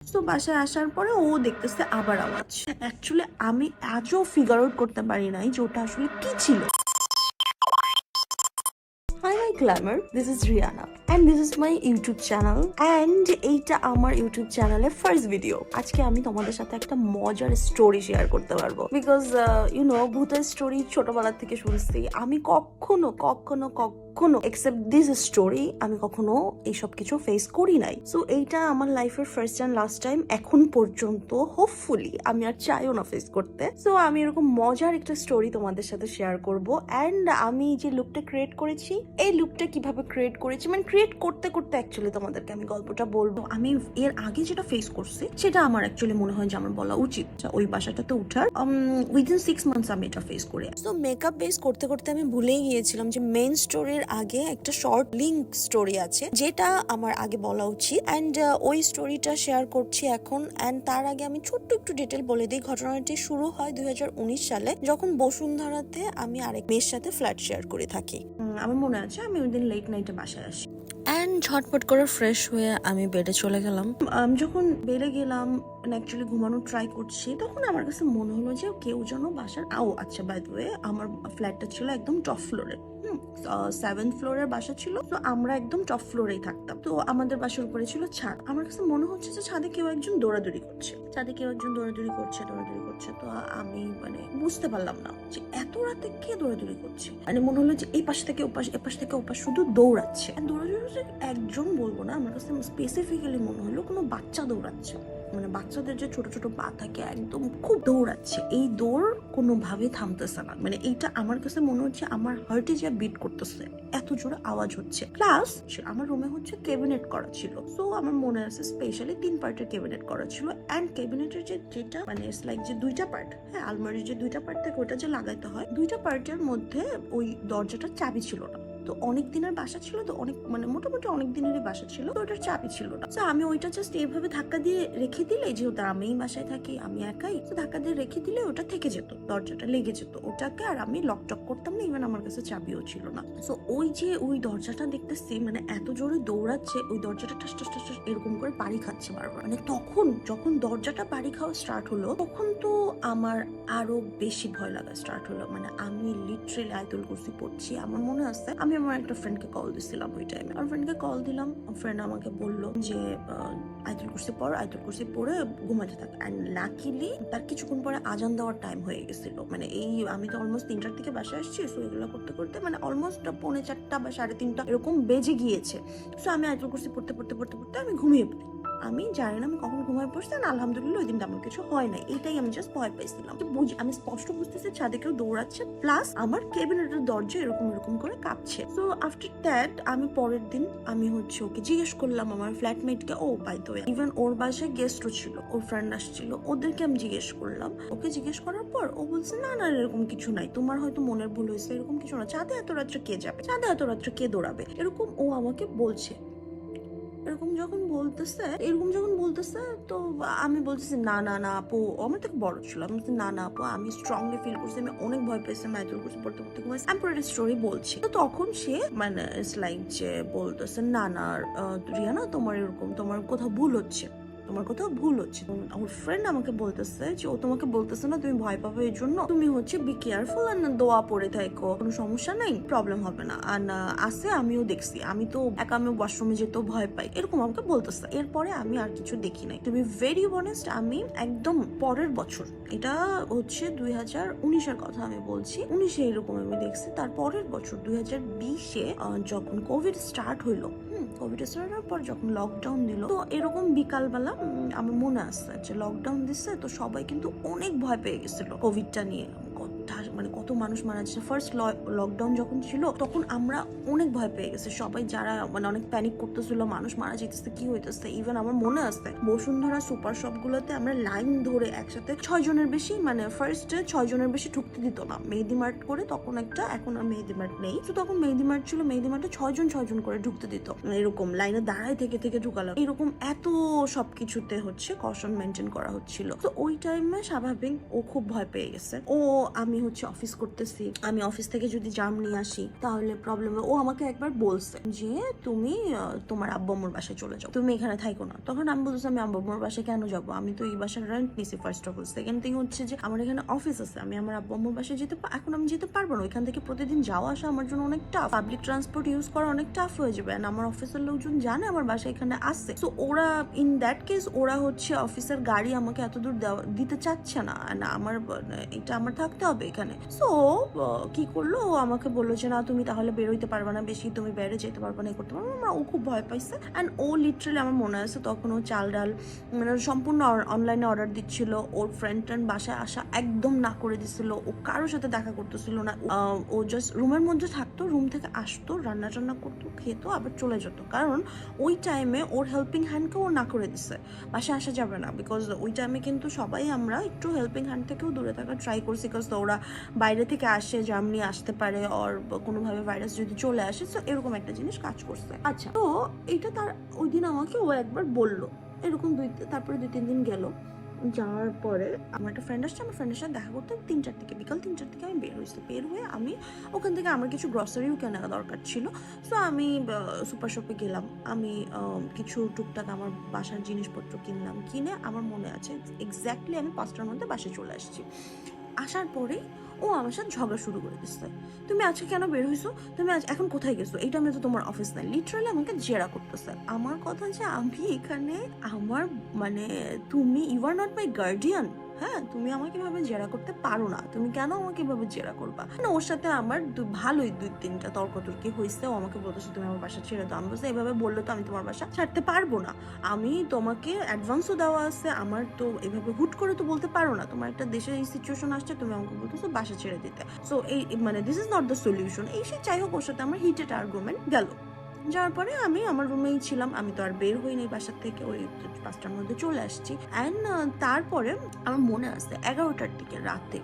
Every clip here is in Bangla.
তো বাসায় আসার পরে ও দেখতেছে আবার আওয়াজ। অ্যাকচুয়ালি আমি আজও ফিগার আউট করতে পারি নাই যে ওটা আসলে কি ছিল। Hi my glamour this is Riyana and this is my YouTube channel and এইটা আমার ইউটিউব চ্যানেলের ফার্স্ট ভিডিও আজকে আমি তোমাদের সাথে একটা মজার স্টোরি শেয়ার করতে পারব। বিকজ ইউ নো ভূতের স্টোরি ছোটবেলা থেকে শুনছি। আমি কখনো কখনো কখনো এক্সেপ্ট দিস স্টোরি আমি কখনো এইসব কিছু ফেস করি নাই। সো এইটা আমার লাইফের ফার্স্ট অ্যান্ড লাস্ট টাইম এখন পর্যন্ত হোপফুলি আমি আর চাইও না ফেস করতে। সো আমি এরকম মজার একটা স্টোরি তোমাদের সাথে শেয়ার করব। অ্যান্ড আমি যে লুকটা ক্রিয়েট করেছি, এই লুকটা কীভাবে ক্রিয়েট করেছি মানে ক্রিয়েট করতে করতে অ্যাকচুয়ালি তোমাদেরকে আমি গল্পটা বলব। আমি এর আগে যেটা ফেস করছি, সেটা আমার অ্যাকচুয়ালি মনে হয় যে আমার বলা উচিত ওই বাসাটাতে উঠার। উইদিন সিক্স মান্থস আমি এটা ফেস করে। তো মেকআপ বেস করতে করতে আমি ভুলেই গিয়েছিলাম যে মেইন স্টোরির আগে একটা শর্ট লিঙ্ক স্টোরি আছে যেটা আমার আগে বলা উচিত অ্যান্ড ওই স্টোরিটা শেয়ার করছি এখন অ্যান্ড তার আগে আমি ছোট্ট একটু ডিটেল বলে দিই। ঘটনাটি শুরু হয় দু হাজার উনিশ সালে যখন বসুন্ধরাতে আমি আরেক মেয়ের সাথে ফ্ল্যাট শেয়ার করে থাকি। আমার মনে আছে আমি ওই দিন লেট নাইটে বাসায় আসি। অ্যান্ড ঝটপট করে ফ্রেশ হয়ে আমি বেডে চলে গেলাম। আমি যখন বেডে গেলাম অ্যাকচুয়ালি ঘুমানোর ট্রাই করছি তখন আমার কাছে মনে হলো যে কেউ যেন বাসার আও আচ্ছা বাই দ্য ওয়ে আমার ফ্ল্যাটটা ছিল একদম টপ ফ্লোরে সেভেন ফ্লোরের বাসা ছিল। তো আমরা একদম টপ ফ্লোরেই থাকতাম। তো আমাদের বাসার উপরে ছিল ছাদ। আমার কাছে মনে হচ্ছে যে ছাদে কেউ একজন দৌড়াদৌড়ি করছে। ছাদে কেউ একজন দৌড়াদৌড়ি করছে দৌড়াদৌড়ি করছে। তো আমি মানে বুঝতে পারলাম না যে এত রাতে কে দৌড়াদৌড়ি করছে? মানে মনে হলো যে এই পাশ থেকে ওপাশ এ পাশ থেকে ওপাশ শুধু দৌড়াচ্ছে। দৌড়াদৌড়ি একজন বলব না। আমার কাছে স্পেসিফিক্যালি মনে হলো কোনো বাচ্চা দৌড়াচ্ছে। মানে বাচ্চাদের যে ছোট ছোট পা থাকে একদম খুব দৌড়াচ্ছে। এই দৌড় কোনোভাবে থামতেছে না। মানে এইটা আমার কাছে মনে হচ্ছে আমার হার্টে যে বিট করতেছে, এত জোরে আওয়াজ হচ্ছে। প্লাস আমার রুমে হচ্ছে ক্যাবিনেট করা ছিল। সো আমার মনে আছে স্পেশালি তিন পার্টের ক্যাবিনেট করা ছিল। অ্যান্ড ক্যাবিনেটের যে যেটা মানে লাইক যে দুইটা পার্ট হ্যাঁ আলমারির যে দুইটা পার্ট থাকে, ওটা যে লাগাইতে হয়, দুইটা পার্টের মধ্যে ওই দরজাটার চাবি ছিল না। তো অনেক দিনের বাসা ছিল তো অনেক মানে মোটামুটি অনেক দিনেরই বাসা ছিল, তো ওটার চাবি ছিল না। তো আমি ওইটা জাস্ট এইভাবে ধাক্কা দিয়ে রেখে দিলে যেহেতু আমি বাসায় থাকি, আমি একাই, তো ধাক্কা দিয়ে রেখে দিলে ওটা থেকে যেত, দরজাটা লেগে যেত। ওটাকে আর আমি লক টক করতাম না ইভেন আমার কাছে চাবিও ছিল না। তো ওই যে ওই দরজাটা দেখতেছি মানে এত জোরে দৌড়াচ্ছে, ওই দরজাটা ঠাস ঠাস ঠাস এরকম করে বাড়ি খাচ্ছে বারবার। মানে তখন যখন দরজাটা বাড়ি খাওয়া স্টার্ট হলো, তখন তো আমার আরও বেশি ভয় লাগা স্টার্ট হলো। মানে আমি লিটারেলি আয়তুল কুরসি পড়ছি, আমার মনে আছে, আমি আমার একটা ফ্রেন্ডকে কল দিছিলাম ওই টাইমে আর ফ্রেন্ডকে কল দিলাম ফ্রেন্ড আমাকে বলল যে আয়তুল কুরসি পর আয়তুল কুরসি পরে ঘুমাতে থাক। অ্যান্ড লাকিলি তার কিছুক্ষণ পরে আজান দেওয়ার টাইম হয়ে গেছিল। মানে এই আমি তো অলমোস্ট তিনটার থেকে বাসায় আসছি সো এগুলো করতে করতে মানে অলমোস্ট পৌনে চারটা বা সাড়ে তিনটা এরকম বেজে গিয়েছে। সো আমি আয়তুল কুরসি পড়তে পড়তে পড়তে পড়তে আমি ঘুমিয়ে পড়ি। আমি জানি না আমি কখন ঘুমায় পড়ছি আর আলহামদুলিল্লাহ ওই দিন তেমন কিছু হয় না এটাই আমি জাস্ট ভয় পেয়েছিলাম। বুঝ, আমি স্পষ্ট বুঝতেছি ছাদে কেউ দৌড়াচ্ছে প্লাস আমার কেবিনেটের দরজা এরকম এরকম করে কাঁপছে। তো আফটার দ্যাট আমি পরের দিন আমি হচ্ছে ওকে জিজ্ঞেস করলাম আমার ফ্ল্যাটমেটকে ও বাই তো ইভেন ওর বাসায় গেস্টও ছিল, ওর ফ্রেন্ড আসছিল, ওদেরকে আমি জিজ্ঞেস করলাম। ওকে জিজ্ঞেস করার পর ও বলছে, না না, এরকম কিছু নাই। তোমার হয়তো মনের ভুল হয়েছে, এরকম কিছু না। চাঁদে এত রাত্রে কে যাবে? চাঁদে এত রাত্রে কে দৌড়াবে? এরকম ও আমাকে বলছে। এরকম যখন বলতেছে, এরকম যখন বলতেছে, তো আমি বলতেছি, না না না, আপু। আমার থেকে বড় ছিল। আমি বলছি, না না, আপু, আমি স্ট্রংলি ফিল করছি, আমি অনেক ভয় পেয়েছি, আমি করছি, পড়তে পড়তে ঘুমাইছি। আমি পুরো স্টোরি বলছি। তো তখন সে মানে ইটস লাইক যে বলতেছে, না না রিয়া রিয়ানা তোমার এরকম, তোমার কোথাও ভুল হচ্ছে। তোমার কোথাও ভুল হচ্ছে। আমার ফ্রেন্ড আমাকে বলতেছে যে, ও তোমাকে বলতেছে না, তুমি ভয় পাবে এই জন্য। তুমি হচ্ছে বি কেয়ারফুল আর দোয়া পড়ে থাকো। কোনো সমস্যা নাই প্রবলেম হবে না। আর আছে, আমিও দেখছি। আমি তো একা আমি ওয়াশরুমে যেতেও ভয় পাই। এরকম আমাকে বলতেছে। এরপরে আমি আর কিছু দেখি নাই। তুমি ভেরি অনেস্ট আমি একদম পরের বছর, এটা হচ্ছে দুই হাজার উনিশের কথা আমি বলছি, উনিশে এরকম আমি দেখছি। তার পরের বছর, দুই হাজার বিশে যখন কোভিড স্টার্ট হইল কোভিড স্টার্ট পর যখন লকডাউন দিল, তো এরকম বিকালবেলা আমার মনে আসছে যে লকডাউন দিচ্ছে তো সবাই কিন্তু অনেক ভয় পেয়ে গেছিল কোভিডটা নিয়ে। মানে কত মানুষ মারা যাচ্ছে ফার্স্ট লকডাউন যখন ছিল, তখন আমরা অনেক ভয় পেয়ে গেছি। সবাই যারা মানে অনেক প্যানিক করতেছিল, মানুষ মারা যেতেছে, কি হইতেছে ইভেন আমার মনে আছে, বসুন্ধরা সুপার শপ গুলোতে আমরা লাইন ধরে একসাথে ছয় জনের বেশি মানে ফার্স্টে ছয় জনের বেশি ঢুকতে দিত না। মেহেদি মার্ট করে তখন একটা, এখন আর মেহেদি মার্ট নেই। তো তখন মেহেদি মার্ট ছিল, মেহেদি মার্টে ছয় জন ছয় জন করে ঢুকতে দিত। এরকম লাইনে দাঁড়ায় থেকে থেকে ঢুকালো। এরকম এত সবকিছুতে হচ্ছে কশন মেনটেন করা হচ্ছিল। তো ওই টাইমে স্বাভাবিক ও খুব ভয় পেয়ে গেছে। ও, আমি হচ্ছে অফিস করতেছি। আমি অফিস থেকে যদি জাম নিয়ে আসি, তাহলে প্রবলেম ও আমাকে একবার বলছে যে, তুমি তোমার আব্বু বাসায় চলে যাও। তুমি এখানে থাইকো না। তখন আমি বলছি আমি আব্বু বাসায় কেন যাব? আমি তো এই বাসার রেন্ট নিছি first of all second thing হচ্ছে যে, আমার এখানে অফিস আছে। আমি আমার আব্বু আম্মুর বাসায় যেতে এখন আমি যেতে পারব না। ওইখান থেকে প্রতিদিন যাওয়া আসা আমার জন্য অনেক টাফ পাবলিক ট্রান্সপোর্ট ইউজ করা অনেক টাফ হয়ে যাবে। আমার অফিসের লোকজন জানে আমার বাসা এখানে আসছে তো ওরা ইন দ্যাট কেস ওরা হচ্ছে অফিসের গাড়ি আমাকে এত দূর দিতে চাচ্ছে না। না আমার এটা আমার থাকতে হবে এখানে। সো কি করল? ও আমাকে বলল যে, না, তুমি তাহলে বেরোইতে পারবে না, বেশি তুমি বেড়ে যেতে পারবে না করতে পারবে না। ও খুব ভয় পাইছে। অ্যান্ড ও লিটারালি আমার মনে আছে, তখন ও চাল ডাল মানে সম্পূর্ণ অনলাইনে অর্ডার দিচ্ছিল। ওর ফ্রেন্ড ট্রেন্ড বাসায় আসা একদম না করে দিছিল ও কারোর সাথে দেখা করতেছিল না। ও জাস্ট রুমের মধ্যে থাকতো, রুম থেকে আসতো, রান্না টান্না করতো, খেত, আবার চলে যেত। কারণ ওই টাইমে ওর হেল্পিং হ্যান্ডকে ও না করে দিছে। বাসায় আসা যাবে না বিকজ ওই টাইমে কিন্তু সবাই আমরা একটু হেল্পিং হ্যান্ড থেকেও দূরে থাকার ট্রাই করছি বিকজ ওরা বাইরে থেকে আসে জার্মানি আসতে পারে ওর কোনোভাবে ভাইরাস যদি চলে আসে তো এরকম একটা জিনিস কাজ করছে। আচ্ছা। তো এটা তার ওই দিন আমাকে ও একবার বলল এরকম দুই তারপরে দুই তিন দিন গেল। যাওয়ার পরে আমার একটা ফ্রেন্ড আসছে আমার ফ্রেন্ডের সাথে দেখা করতে তিনটার থেকে বিকাল তিনটার থেকে আমি বের হয়েছি। বের হয়ে আমি ওখান থেকে আমার কিছু গ্রসারিও কেনা দরকার ছিল। সো আমি সুপার শপে গেলাম। আমি কিছু টুকটাক আমার বাসার জিনিসপত্র কিনলাম। কিনে আমার মনে আছে এক্স্যাক্টলি আমি পাঁচটার মধ্যে বাসে চলে আসছি। আসার পরেই ও আমার সাথে ঝগড়া শুরু করে দিচ্ছে তুমি আজকে কেন বের হইছো? তুমি আজ এখন কোথায় গেছো? এইটা আমি তো তোমার অফিস নাই। লিটারালি আমাকে জেরা করতেছে। আমার কথা যে আমি এখানে আমার মানে তুমি you are not my guardian হ্যাঁ তুমি আমাকে এভাবে জেরা করতে পারো না। তুমি কেন আমাকে এভাবে জেরা করবা? মানে ওর সাথে আমার ভালোই দুই, তিনটা তর্কতর্কি হয়েছে। ও আমাকে বলতেছে তুমি আমার বাসা ছেড়ে দাও। আমি বলছি, এভাবে বলল তো আমি তোমার বাসা ছাড়তে পারব না। আমি তোমাকে অ্যাডভান্সও দেওয়া আছে। আমার তো এভাবে হুট করে তো বলতে পারো না। তোমার একটা দেশে এই সিচুয়েশন আসছে, তুমি আমাকে বলতেছো বাসা ছেড়ে দিতে। সো এই মানে this is not the solution এই সে, যাই হোক, ওর সাথে আমার হিটেড আর্গুমেন্ট গেল। যাওয়ার পরে আমি আমার রুমেই ছিলাম। আমি তো আর বের হইনি বাসার থেকে, ওই পাঁচটার মধ্যে চলে আসছি। অ্যান্ড তারপরে আমার মনে আছে এগারোটার দিকে রাতে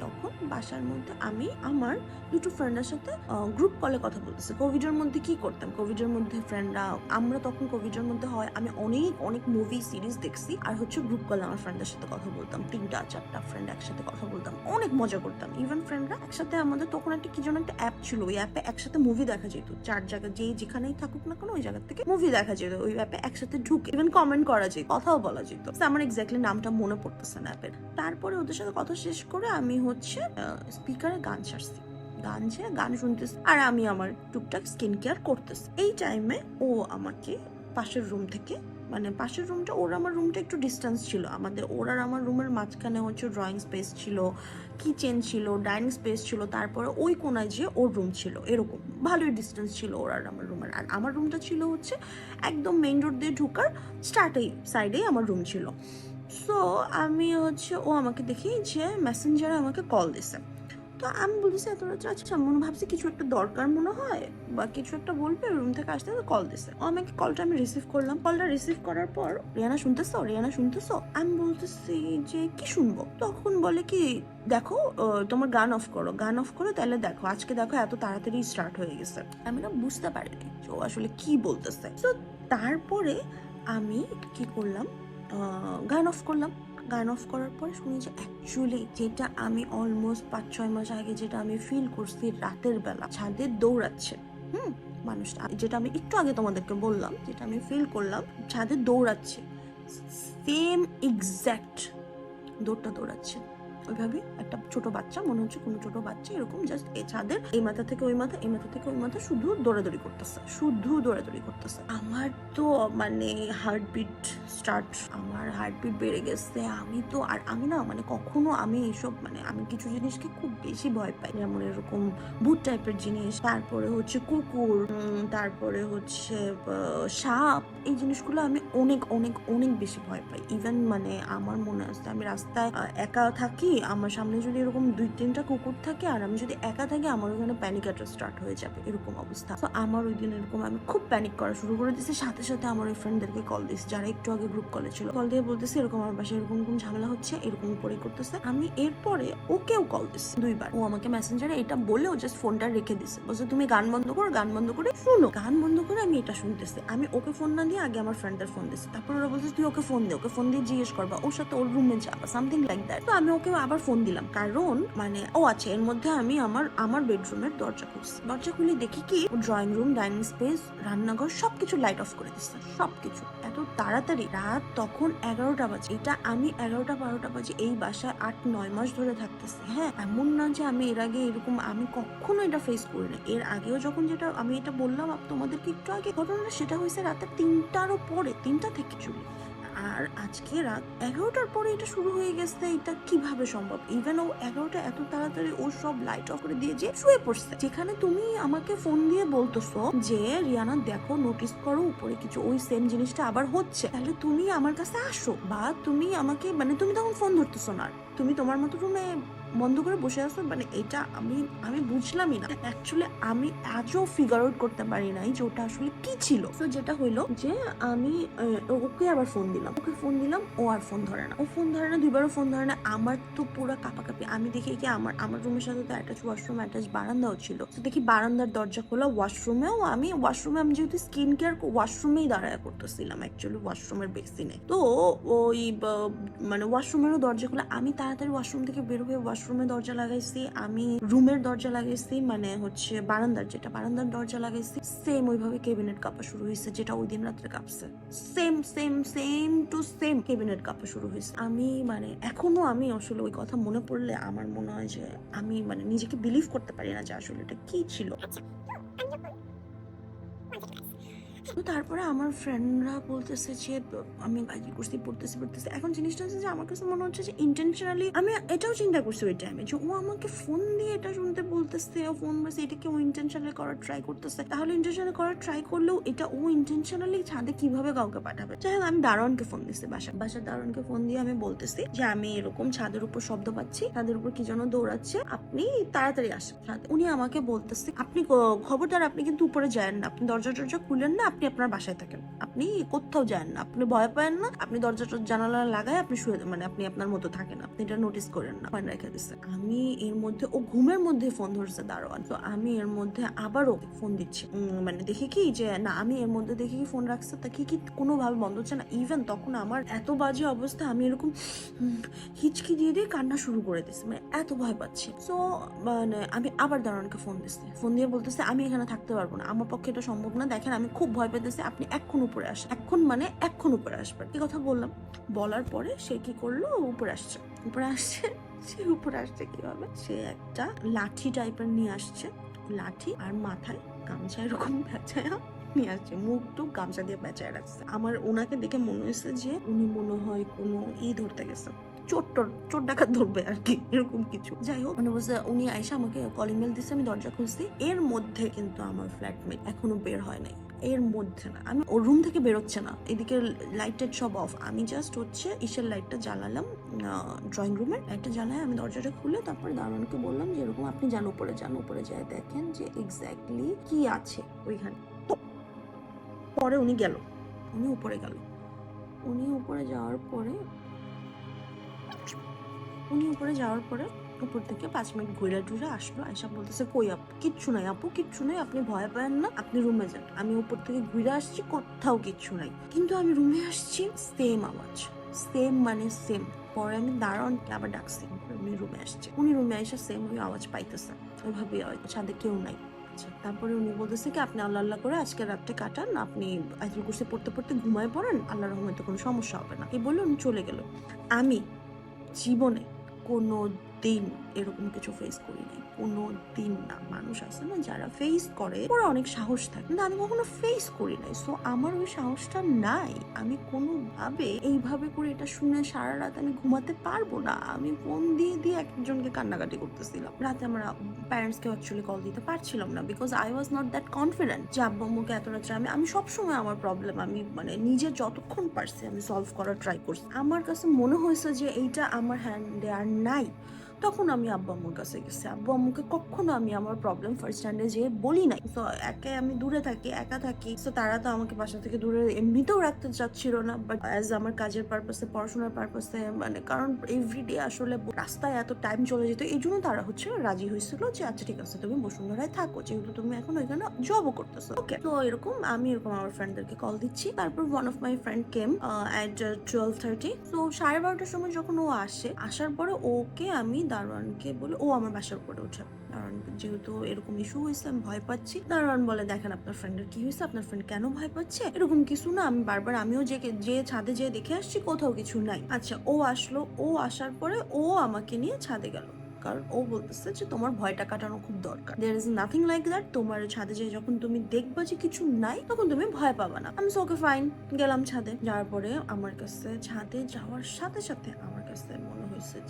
তখন বাসার মধ্যে আমি, আমার দুটো ফ্রেন্ডের সাথে গ্রুপ কলে কথা বলতেছি। কোভিডের মধ্যে কি করতাম? কোভিডের মধ্যে ফ্রেন্ডরা আমরা তখন কোভিডের মধ্যে হয়, আমি অনেক অনেক মুভি সিরিজ দেখছি। আর হচ্ছে গ্রুপ কলে আমার ফ্রেন্ডের সাথে কথা বলতাম। তিনটা, চারটা ফ্রেন্ড একসাথে কথা বলতাম। অনেক মজা করতাম। ইভেন ফ্রেন্ডরা একসাথে আমাদের তখন একটা, কি যেন একটা অ্যাপ ছিল। ওই অ্যাপে একসাথে মুভি দেখা যেত। চার জায়গায় যেই যেখানেই থাকুক না কেন, ওই জায়গা থেকে মুভি দেখা যেত। ওই অ্যাপে একসাথে ঢুকে ইভেন কমেন্ট করা যেত, কথাও বলা যেত। আমার এক্স্যাক্টলি নামটা মনে পড়তেছে না অ্যাপের তারপরে ওদের সাথে কথা শেষ করে আমি হচ্ছে স্পিকারে গান ছাড়ছি। গান ছেড়ে গান শুনতেছি। আর আমি আমার টুকটাক স্কিন কেয়ার করতেছি। এই টাইমে ও আমাকে পাশের রুম থেকে মানে পাশের রুমটা ওর আমার রুমটা একটু ডিস্টেন্স ছিল। আমাদের, ওর আর আমার রুমের মাঝখানে হচ্ছে ড্রয়িং স্পেস ছিল কিচেন ছিল ডাইনিং স্পেস ছিল। তারপরে ওই কোনায় যে ওর রুম ছিল। এরকম ভালোই ডিস্টেন্স ছিল ওর আর আমার রুমের আর আমার রুমটা ছিল হচ্ছে একদম মেইন রোড দিয়ে ঢুকার স্টার্টেই সাইডেই আমার রুম ছিল। সো আমি হচ্ছে, ও আমাকে দেখি যে মেসেঞ্জারে আমাকে কল দিছে। তো আমি বলতেছি, এত রাত্রে আচ্ছা মনে ভাবছি কিছু একটা দরকার মনে হয় বা কিছু একটা বলবে রুম থেকে আসতে কল দিছে। ও আমাকে কলটা আমি রিসিভ করলাম। কলটা রিসিভ করার পর, রিয়ানা, শুনতেছো? রিয়ানা, শুনতেছো? আমি বলতেছি যে, কি শুনব? তখন বলে কি, দেখো তোমার গান অফ করো। গান অফ করো, তাহলে দেখো, আজকে দেখো এত তাড়াতাড়ি স্টার্ট হয়ে গেছে। আমি না বুঝতে পারিনি ও আসলে কি বলতেছে। তো তারপরে আমি কি করলাম গান অফ করলাম। গান অফ করার পরে শুনি যে অ্যাকচুয়ালি যেটা আমি অলমোস্ট পাঁচ, ছয় মাস আগে যেটা আমি ফিল করছি রাতের বেলা, ছাদে দৌড়াচ্ছে, হুম, মানুষটা। যেটা আমি একটু আগে তোমাদেরকে বললাম, যেটা আমি ফিল করলাম, ছাদে দৌড়াচ্ছে সেম এক্স্যাক্ট দৌড়টা দৌড়াচ্ছে। ওইভাবে একটা ছোট বাচ্চা, মনে হচ্ছে কোনো ছোট বাচ্চা, এরকম জাস্ট এই ছাদের, এই মাথা থেকে ওই মাথা, এই মাথা থেকে ওই মাথা, শুধু দৌড়াদৌড়ি করতেছে, শুধু দৌড়াদৌড়ি করতেছে। আমার তো মানে হার্টবিট স্টার্ট আমার হার্টবিট বেড়ে গেছে, আমি তো, আর আমি না মানে কখনো আমি এইসব মানে আমি কিছু জিনিসকে খুব বেশি ভয় পাই। যেমন এরকম ভূত টাইপের জিনিস, তারপরে হচ্ছে কুকুর তারপরে হচ্ছে সাপ এই জিনিসগুলো আমি অনেক অনেক অনেক বেশি ভয় পাই। ইভেন মানে আমার মনে আছে আমি রাস্তায় একা থাকি, আমার সামনে যদি এরকম দুই তিনটা কুকুর থাকে আর আমি যদি একা থাকি, আমার ওখানে প্যানিক অ্যাটাক স্টার্ট হয়ে যাবে, এরকম অবস্থা। তো আমার ওই দিন এরকম আমি খুব প্যানিক করা শুরু করে দিয়েছি। সাথে সাথে আমার ওই ফ্রেন্ডদেরকে কল দিয়েছি, যারা একটু আগে গ্রুপ কলে ছিল। কল দিয়ে বলতেছে, এরকম আমার বাসায় এরকম এরকম ঝামেলা হচ্ছে, এরকম উপরে করতেছে। আমি এরপরে ওকেও কল দিচ্ছি দুইবার। ও আমাকে মেসেঞ্জারে এটা বলে ও জাস্ট ফোনটা রেখে দিছে বলছে, তুমি গান বন্ধ করো, গান বন্ধ করে শুনো। গান বন্ধ করে আমি এটা শুনতেছি। আমি ওকে ফোন না দিয়ে আগে আমার ফ্রেন্ডদের ফোন দিচ্ছি তারপর ওরা বলছে, তুই ওকে ফোন দে, ওকে ফোন দিয়ে জিজ্ঞেস করবা। ওর সাথে ওর রুমে যাবা সামথিং লাইক দ্যাট তো আমি ওকে আবার ফোন দিলাম। কারণ মানে ও আছে, এর মধ্যে আমি আমার আমার বেডরুমের দরজা খুলছি। দরজা খুলে দেখি কি ড্রয়িং রুম ডাইনিং স্পেস রান্নাঘর, সবকিছু লাইট অফ করে দিচ্ছে সবকিছু। এত তাড়াতাড়ি? রাত তখন এগারোটা বাজে। এটা আমি এগারোটা বারোটা বাজে এই বাসায় আট, নয় মাস ধরে থাকতেছি হ্যাঁ? এমন না যে আমি এর আগে এরকম, আমি কখনো এটা ফেস করি না এর আগেও যখন যেটা, আমি এটা বললাম, তোমাদেরকে একটু আগে ঘটনা সেটা হয়েছে রাতে তিনটারও পরে, তিনটা থেকে চলে আর আজকে রাত এগারোটার পরে এটা শুরু হয়ে গেছে, এটা কীভাবে সম্ভব? ইভেন ও এগারোটা এত তাড়াতাড়ি ও সব লাইট অফ করে দিয়ে যে শুয়ে পড়ছে। যেখানে তুমি আমাকে ফোন দিয়ে বলতেছো যে, রিয়ানা, দেখো নোটিস করো, উপরে কিছু ওই সেম জিনিসটা আবার হচ্ছে। তাহলে তুমি আমার কাছে আসো বা তুমি আমাকে মানে তুমি তখন ফোন ধরতেছো না। তুমি তোমার মতো রুমে বন্ধ করে বসে আছো? মানে এটা আমি আমি বুঝলামই না। অ্যাকচুয়ালি আমি আজও ফিগার আউট করতে পারি নাই যে ওটা আসলে কি ছিল। তো যেটা হইল যে আমি ওকে আবার ফোন দিলাম। ওকে ফোন দিলাম, ও আর ফোন ধরে না। ও ফোন ধরে না, দুইবারও ফোন ধরে না। আমার তো পুরো কাপাকাপি। আমি দেখি কি আমার আমার রুমের সাথে তো অ্যাটাচ ওয়াশরুম অ্যাটাচ বারান্দাও ছিল। তো দেখি বারান্দার দরজা খোলা ওয়াশরুমেও আমি ওয়াশরুমে আমি যেহেতু স্কিন কেয়ার ওয়াশরুমেই দাঁড়ায় করতেছিলাম অ্যাকচুয়ালি ওয়াশরুমের বেসিনে তো ওই মানে ওয়াশরুমেরও দরজা খোলা। আমি তাড়াতাড়ি ওয়াশরুম থেকে বের হয়ে ওয়াশরুমের দরজা লাগাইছি, আমি রুমের দরজা লাগাইছি মানে হচ্ছে বারান্দার যেটা, বারান্দার দরজা লাগাইছি। সেম ওইভাবে কেবিনেট কাঁপা শুরু হয়েছে যেটা ওই দিন রাত্রে কাঁপছে। Same same same to same cabinet কাঁপা শুরু হয়েছে আমি মানে এখনও আমি আসলে ওই কথা মনে পড়লে আমার মনে হয় যে আমি মানে নিজেকে বিলিভ করতে পারি না যে আসলে এটা কি ছিল। তো তারপরে আমার ফ্রেন্ডরা বলতেছে যে, আমি গাইজি কুস্তি পড়তেছি পড়তেছি। এখন জিনিসটা হচ্ছে যে, আমার কাছে মনে হচ্ছে যে ইন্টেনশনালি আমি এটাও চিন্তা করছি ওই টাইমে যে, ও আমাকে ফোন দিয়ে এটা শুনতে বলতেছে, ও ফোন বলছে এটাকে ও ইন্টেনশনালি করার ট্রাই করতেছে? তাহলে ইন্টেনশনালি করার ট্রাই করলেও এটা ও ইন্টেনশনালি ছাদে কীভাবে কাউকে পাঠাবে? যাই হোক, আমি দারোয়ানকে ফোন দিচ্ছি বাসা বাসার দারোয়ানকে ফোন দিয়ে আমি বলতেছি যে, আমি এরকম ছাদের উপর শব্দ পাচ্ছি, ছাদের উপর কি যেন দৌড়াচ্ছে, আপনি তাড়াতাড়ি আসেন। উনি আমাকে বলতেছে, আপনি খবরদার, আপনি কিন্তু উপরে যায়েন না, আপনি দরজা টরজা খুলেন না আপনি আপনার বাসায় থাকেন। আপনি কোথাও যান না, আপনি ভয় পায়েন না, আপনি দরজা জানালা লাগায় আপনি শুয়ে মানে আপনি আপনার মতো থাকেন, আপনি এটা নোটিস করেন না ফোন রেখে দিচ্ছে আমি এর মধ্যে, ও ঘুমের মধ্যে ফোন ধরছে দারোয়ান। তো আমি এর মধ্যে আবারও ফোন দিচ্ছি। মানে দেখি কি যে, না, আমি এর মধ্যে দেখি কি ফোন রাখছে, তা কি কি কোনোভাবে বন্ধ হচ্ছে না। ইভেন তখন আমার এত বাজে অবস্থা, আমি এরকম হিচকি দিয়ে দিয়ে কান্না শুরু করে দিচ্ছি মানে এত ভয় পাচ্ছি। সো মানে আমি আবার দারোয়ানকে ফোন দিচ্ছি। ফোন দিয়ে বলতেছে, আমি এখানে থাকতে পারব না। আমার পক্ষে এটা সম্ভব না। দেখেন, আমি খুব পেতেছি, আপনি এক্ষণ উপরে আসেন। এক্ষণ মানে এক্ষণ উপরে আসবেন। এই কথা বললাম। বলার পরে সে কি করল? উপরে আসছে। উপরে আসছে। সে উপরে আসছে কীভাবে? সে একটা লাঠি টাইপের নিয়ে আসছে। লাঠি আর মাথায় গামছা এরকম পেঁচায় নিয়ে আসছে। মুখ টুক গামছা দিয়ে পেঁচায় রাখছে। আমার ওনাকে দেখে মনে হয়েছে যে উনি মনে হয় কোনো ই ধরতে গেছে। চোর চোর ডাকাত ধরবে আর কি, এরকম কিছু। যাই হোক মানে উনি আইসা আমাকে কলিং দিচ্ছে আমি দরজা খুলছি। এর মধ্যে কিন্তু আমার ফ্ল্যাটমেট এখনও বের হয় নাই। এর মধ্যে না। আমি ওর রুম থেকে বেরোচ্ছে না। এদিকে লাইট টাইট সব অফ আমি জাস্ট হচ্ছে ইসের লাইটটা জ্বালালাম ড্রয়িং রুমের লাইটটা জ্বালায় আমি দরজাটা খুলে তারপরে দারোয়ানকে বললাম যে, এরকম আপনি যান, উপরে যান। উপরে যায় দেখেন যে এক্স্যাক্টলি কি আছে ওইখানে। তো পরে উনি গেল। উনি উপরে গেল। উনি উপরে যাওয়ার পরে উনি উপরে যাওয়ার পরে উপর থেকে পাঁচ মিনিট ঘুরে টুরে আসলো আয়সা বলতেছে কই আপু কিচ্ছু নাই আপু কিচ্ছু নাই আপনি ভয় পাবেন না আপনি রুমে যান। আমি উপর থেকে ঘুরে আসছি কোথাও কিচ্ছু নাই। কিন্তু আমি রুমে আসছি সেম আওয়াজ সেম মানে সেম পরে আমি দাঁড়ানকে আবার ডাকছি উনি রুমে আসছে। উনি রুমে এসে সেম ওই আওয়াজ পাইতেছে ওইভাবে ছাদে কেউ নাই। আচ্ছা, তারপরে উনি বলতেছে কি আপনি আল্লাহ আল্লাহ করে আজকে রাতটা কাটান আপনি আইতুল কুরসি পড়তে পড়তে ঘুমায় পড়েন আল্লাহ রহমতে কোনো সমস্যা হবে না। এই বলে উনি চলে গেল। আমি জীবনে কোনো দিন এরকম কিছু ফেস করি নাই। কোনো দিন না। মানুষ আছে না যারা ফেস করে, ওরা অনেক সাহস থাকে। কিন্তু আমি কখনো ফেস করি নাই। সো আমার ওই সাহসটা নাই। আমি কোনোভাবে এইভাবে করে এটা শুনে সারা রাত আমি ঘুমাতে পারব না। আমি ফোন দিয়ে দিয়ে একজনকে কান্নাকাটি করতেছিলাম। রাতে আমরা প্যারেন্টসকে অ্যাকচুয়ালি কল দিতে পারছিলাম না because I was not that confident যে আব্বু আম্মুকে এত রাত্রে আমি আমি সবসময় আমার প্রবলেম আমি মানে নিজে যতক্ষণ পারছি আমি সলভ করার ট্রাই করছি। আমার কাছে মনে হয়েছে যে এইটা আমার হ্যান্ডে আর নাই। তখন আমি আব্বু আম্মুর কাছে গেছি। আব্বু আম্মুকে কখনো আমি আমার প্রবলেম ফার্স্ট স্ট্যান্ডে যেয়ে বলি নাই। তো একে আমি দূরে থাকি, একা থাকি। তো তারা তো আমাকে বাসা থেকে দূরে এমনিতেও রাখতে চাচ্ছিল না। বাট অ্যাজ আমার কাজের পারপাসে পড়াশোনার পারপাসে মানে কারণ এভরিডে আসলে রাস্তায় এত টাইম চলে যেত, এই জন্য তারা হচ্ছে রাজি হয়েছিল যে আচ্ছা ঠিক আছে, তুমি বসুন্ধরায় থাকো। যেহেতু তুমি এখন ওইখানে জবও করতেছো। ওকে তো এরকম আমি এরকম আমার ফ্রেন্ডদেরকে কল দিচ্ছি। তারপর one of my friend came at twelve thirty তো সাড়ে বারোটার সময় যখন ও আসে, আসার পরে ওকে আমি দারোয়ানকে বলে, ও আমার বাসার উপরে ওঠে। কারণ যেহেতু এরকম ইস্যু হয়েছে, আমি ভয় পাচ্ছি। দারোয়ান বলে, দেখেন, আপনার ফ্রেন্ডের কি হয়েছে? আপনার ফ্রেন্ড কেন ভয় পাচ্ছে? এরকম কিছু না, আমি বারবার, আমিও যে যে ছাদে যেয়ে দেখে আসছি, কোথাও কিছু নাই। আচ্ছা ও আসলো, ও আসার পরে ও আমাকে নিয়ে ছাদে গেল। কারণ ও বলতেছে যে, তোমার ভয়টা কাটানো খুব দরকার। There is nothing like that তোমার ছাদে যে যখন তুমি দেখবা যে কিছু নাই, তখন তুমি ভয় পাবা না। আমি ওকে ফাইন গেলাম ছাদে। যাওয়ার পরে আমার কাছে, ছাদে যাওয়ার সাথে সাথে আমার কাছে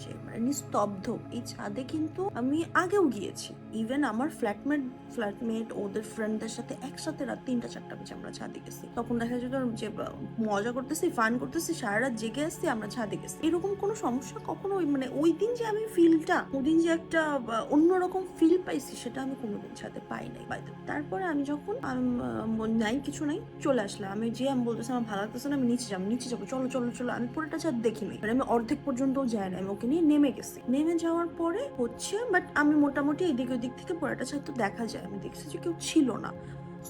যে মানে নিস্তব্ধ এই ছাদে কিন্তু আমি আগেও গিয়েছি। ইভেন আমার ফ্ল্যাটমেট ফ্ল্যাটমেট ওদের ফ্রেন্ডদের সাথে একসাথে রাত তিনটা, চারটা বেজে আমরা ছাদে গেছি। তখন দেখা যেত যে মজা করতেছি ফান করতেছি, সারা রাত জেগে আসছি, আমরা ছাদে গেছি। এরকম কোনো সমস্যা কখনো মানে ওই দিন যে আমি ফিলটা ওই দিন যে একটা অন্যরকম ফিল পাইছি, সেটা আমি কোনোদিন ছাদে পাই নাই তারপরে আমি যখন নাই, কিছু নাই, চলে আসলাম। আমি যে, আমি বলতেছি, আমার ভালো লাগতেছে না, আমি নিচে যাব নিচে যাব, চলো চলো চলো। আমি পুরোটা ছাদ দেখিনি। মানে আমি অর্ধেক পর্যন্ত যাই না আমি ওকে নিয়ে নেমে গেছি। নেমে যাওয়ার পরে হচ্ছে বাট আমি মোটামুটি এদিক ওদিক থেকে পড়াটা ছাত্র দেখা যায়। আমি দেখছি যে কেউ ছিল না।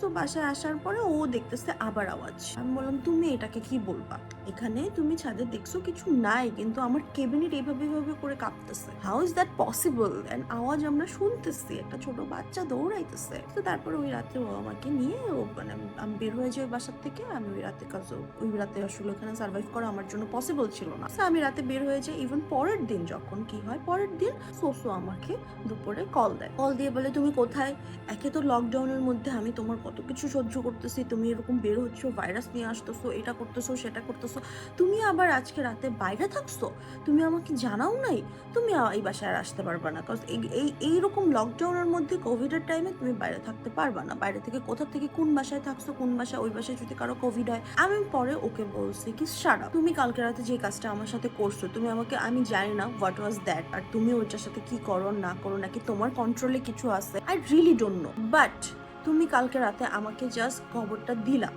তো বাসায় আসার পরে ও দেখতেছে আবার আওয়াজ। আমি বললাম, তুমি এটাকে কি বলবা? এখানে তুমি ছাদে দেখছ কিছু নাই, কিন্তু আমার কেবিনেট এইভাবে এইভাবে করে কাঁপতেছে। How is that possible and আওয়াজ আমরা শুনতেছি। একটা ছোট বাচ্চা দৌড়াইতেছে। তো তারপরে ওই রাতে ও আমাকে নিয়ে ও মানে আমি- বের হয়ে যাই বাসার থেকে। আমি ওই রাতে কাজ, ওই রাতে আসলে ওখানে সার্ভাইভ করা আমার জন্য পসিবল ছিল না। আমি রাতে বের হয়ে যাই ইভেন পরের দিন যখন কি হয়, পরের দিন সোসো আমাকে দুপুরে কল দেয়। কল দিয়ে বলে, তুমি কোথায়? একে তো লকডাউনের মধ্যে আমি তোমার কত কিছু সহ্য করতেছি, তুমি এরকম বের হচ্ছ ভাইরাস নিয়ে আসতেছো, এটা করতেছো, সেটা করতেছো, তুমি আবার আজকে রাতে বাইরে থাকছো? তুমি আমাকে জানাও নাই, তুমি এই বাসায় আসতে পারবে না কারণ এই এইরকম লকডাউনের মধ্যে কোভিডের টাইমে তুমি বাইরে থাকতে পারবা না, বাইরে থেকে কোথা থেকে কোন বাসায় থাকছো, কোন বাসায়, ওই বাসায় যদি কারও কোভিড হয়। আমি পরে ওকে বলছি কি সারা তুমি কালকে রাতে যে কাজটা আমার সাথে করছ, তুমি আমাকে, আমি জানি না হোয়াট ওয়াজ দ্যাট আর তুমি ওইটার সাথে কি করো, না করো, নাকি তোমার কন্ট্রোলে কিছু আছে I really don't know but তুমি কালকে রাতে আমাকে জাস্ট খবরটা দিলা।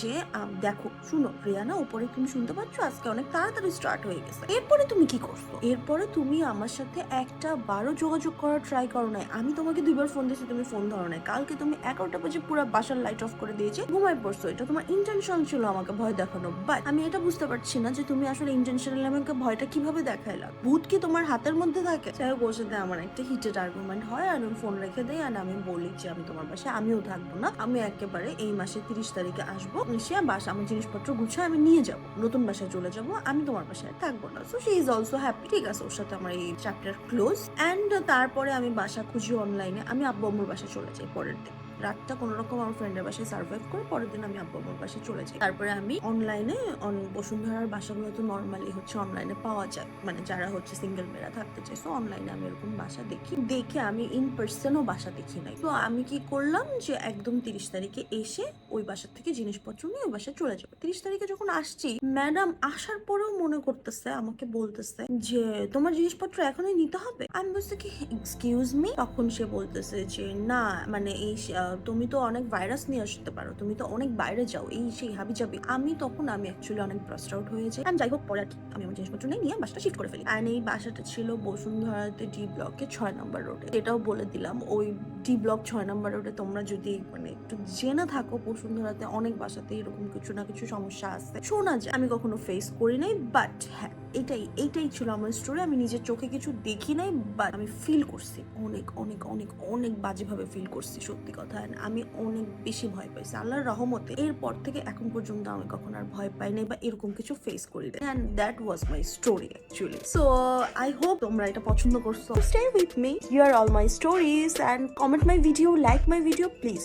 যে দেখো, শুনো, রিয়ানা, উপরে তুমি শুনতে পাচ্ছ? আজকে অনেক তাড়াতাড়ি স্টার্ট হয়ে গেছে। এরপরে তুমি কি করছ? এরপরে তুমি আমার সাথে একটা বারো যোগাযোগ করার ট্রাই করো নাই। আমি তোমাকে দুইবার ফোন দিয়েছি, তুমি ফোন ধরো নাই। কালকে তুমি এগারোটা বাজে পুরো বাসার লাইট অফ করে দিয়েছে ঘুমাই পড়ছো। এটা তোমার ইন্টেনশন ছিল আমাকে ভয় দেখানো বাট আমি এটা বুঝতে পারছি না যে তুমি আসলে ইন্টেনশনালি আমাকে ভয়টা কীভাবে দেখাইলা। ভূত কি তোমার হাতের মধ্যে থাকে? যাই হোক, ওর সাথে আমার একটা হিটেড আর্গুমেন্ট হয়, আর আমি ফোন রেখে দেয় আর আমি বলি যে, আমি তোমার বাসায়, আমিও থাকব না। আমি একেবারে এই মাসে তিরিশ তারিখে আসব। এসে বাসা আমার জিনিসপত্র গুছিয়ে আমি নিয়ে যাব। নতুন বাসায় চলে যাব, আমি তোমার বাসায় থাকব না। So she is also happy ঠিক আছে? ওর সাথে আমার এই চ্যাপ্টার ক্লোজ অ্যান্ড তারপরে আমি বাসা খুঁজি অনলাইনে আমি আব্বু আম্মুর বাসায় চলে যাই পরের দিন। রাতটা কোনো রকম আমার ফ্রেন্ডের বাসায় সার্ভাইভ করে পরের দিন আমি আব্বু আম্মুর বাসায় চলে যাই। তারপরে আমি অনলাইনে বসুন্ধরার বাসাগুলো তো নর্মালি হচ্ছে অনলাইনে পাওয়া যায়। মানে যারা হচ্ছে সিঙ্গেল মেয়েরা থাকতে চায় সো অনলাইনে আমি এরকম বাসা দেখি। দেখে আমি ইন পার্সনও বাসা দেখি নাই। তো আমি কি করলাম যে একদম তিরিশ তারিখে এসে ওই বাসার থেকে জিনিসপত্র নিয়ে ওই বাসায় চলে যাব। তিরিশ তারিখে যখন আসছি ম্যাডাম আসার পরেও মনে করতেছে, আমাকে বলতেছে যে, তোমার জিনিসপত্র এখনই নিতে হবে? আমি বলছি কি এক্সকিউজ মি তখন সে বলতেছে যে, না মানে এই তুমি তো অনেক ভাইরাস নিয়ে আসতে পারো, তুমি তো অনেক বাইরে যাও, এই সেই হাবি যাবি আমি তখন, আমি অ্যাকচুয়ালি অনেক ব্রাস্ট আউট হয়ে যাই। আমি যাই হোক পরে আমি আমার জিনিসপত্র নিয়ে নিয়ে বাসটা শিফট করে ফেলি। আর এই বাসাটা ছিল বসুন্ধরাতে ডি ব্লকে ছয় নম্বর রোডে এটাও বলে দিলাম, ওই ডি ব্লক ছয় নম্বর রোডে তোমরা যদি মানে একটু জেনে থাকো, বসুন্ধরাতে অনেক বাসাতে এরকম কিছু না কিছু সমস্যা আছে। শোনা যায়, আমি কখনো ফেস করি নাই বাট হ্যাঁ এটাই এটাই ছিল আমার স্টোরি আমি নিজের চোখে কিছু দেখি নাই বাট আমি ফিল করছি, অনেক অনেক অনেক অনেক বাজেভাবে ফিল করছি, সত্যি কথা। আমি অনেক বেশি ভয় পাইছি, আল্লাহর রহমতে। এরপর থেকে এখন পর্যন্ত আমি কখন আর ভয় পাই নাই বা এরকম কিছু ফেস করি নাই। And that was my story actually so I hope তোমরা এটা পছন্দ করছ। Stay with me here all my stories and comment my video like my video please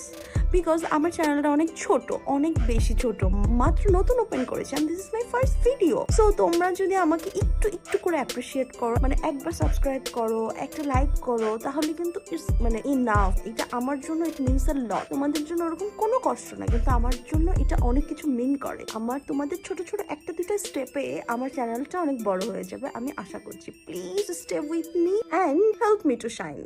because আমার চ্যানেলটা অনেক ছোট, অনেক বেশি ছোট, মাত্র নতুন ওপেন করেছি this is my first video so তোমরা যদি আমাকে একটু একটু করে অ্যাপ্রিসিয়েট করো মানে একবার সাবস্ক্রাইব করো, একটা লাইক করো, তাহলে কিন্তু ইটস মানে ইনাফ এটা আমার জন্য ইট মিনস আ লট তোমাদের জন্য ওরকম কোনো কষ্ট না, কিন্তু আমার জন্য এটা অনেক কিছু মিন করে। আমার তোমাদের ছোট ছোট একটা দুটো স্টেপে আমার চ্যানেলটা অনেক বড় হয়ে যাবে, আমি আশা করছি। Please stay with me and help me to shine